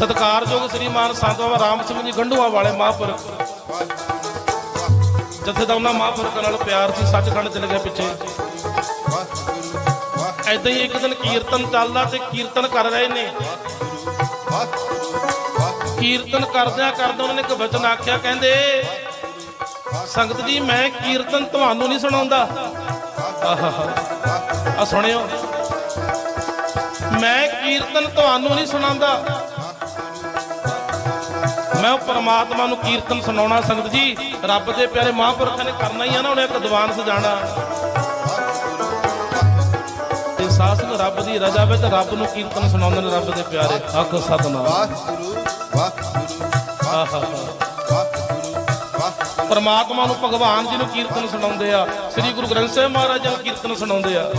ਸਤਿਕਾਰਯੋਗ ਸ੍ਰੀਮਾਨ ਸੰਤ ਬਾਬਾ ਰਾਮ ਸਿੰਘ ਜੀ ਗੰਢੂਆਂ ਵਾਲੇ ਮਹਾਂਪੁਰਖ। ਜਿੱਥੇ ਦਾ ਉਹਨਾਂ ਮਹਾਂਪੁਰਖਾਂ ਨਾਲ ਪਿਆਰ ਸੀ, ਸੱਚਖੰਡ ਚਲੇ ਗਿਆ ਪਿੱਛੇ। ਐਦਾਂ ਹੀ ਇੱਕ ਦਿਨ ਕੀਰਤਨ ਚੱਲਦਾ ਤੇ ਕੀਰਤਨ ਕਰ ਰਹੇ ਨੇ। ਕੀਰਤਨ ਕਰਦਿਆਂ ਕਰਦਿਆਂ ਉਹਨਾਂ ਨੇ ਇੱਕ ਵਚਨ ਆਖਿਆ, ਕਹਿੰਦੇ, ਸੰਗਤ ਜੀ, ਮੈਂ ਕੀਰਤਨ ਤੁਹਾਨੂੰ ਨਹੀਂ ਸੁਣਾਉਂਦਾ। ਆ ਸੁਣਿਓ। ਮੈਂ ਕੀਰਤਨ ਤੁਹਾਨੂੰ ਨਹੀਂ ਸੁਣਾਉਂਦਾ। ਮੈਂ ਉਹ ਨੂੰ ਕੀਰਤਨ ਸੁਣਾਉਣਾ ਸੰਗਤ ਜੀ। ਰੱਬ ਦੇ ਪਿਆਰੇ ਮਹਾਂਪੁਰਖਾਂ ਨੇ ਕਰਨਾ ਹੀ ਆ ਨਾ, ਉਹਨੇ ਇੱਕ ਦੀਵਾਨ ਸਜਾਣਾ। ਤੇ ਸਾਸ ਰੱਬ ਦੀ ਰਜ਼ਾ ਵਿੱਚ ਰੱਬ ਨੂੰ ਕੀਰਤਨ ਸੁਣਾਉਂਦੇ ਨੇ ਰੱਬ ਦੇ ਪਿਆਰੇ। ਆਖੋ ਸਤਨਾਮ। ਆਹਾ ਪਰਮਾਤਮਾ ਨੂੰ ਭਗਵਾਨ ਜੀ ਨੂੰ ਕੀਰਤਨ ਸੁਣਾਉਂਦੇ ਆ। ਸ੍ਰੀ ਗੁਰੂ ਗ੍ਰੰਥ ਸਾਹਿਬ ਮਹਾਰਾਜ ਜੀ ਨੂੰ ਕੀਰਤਨ ਸੁਣਾਉਂਦੇ ਆ।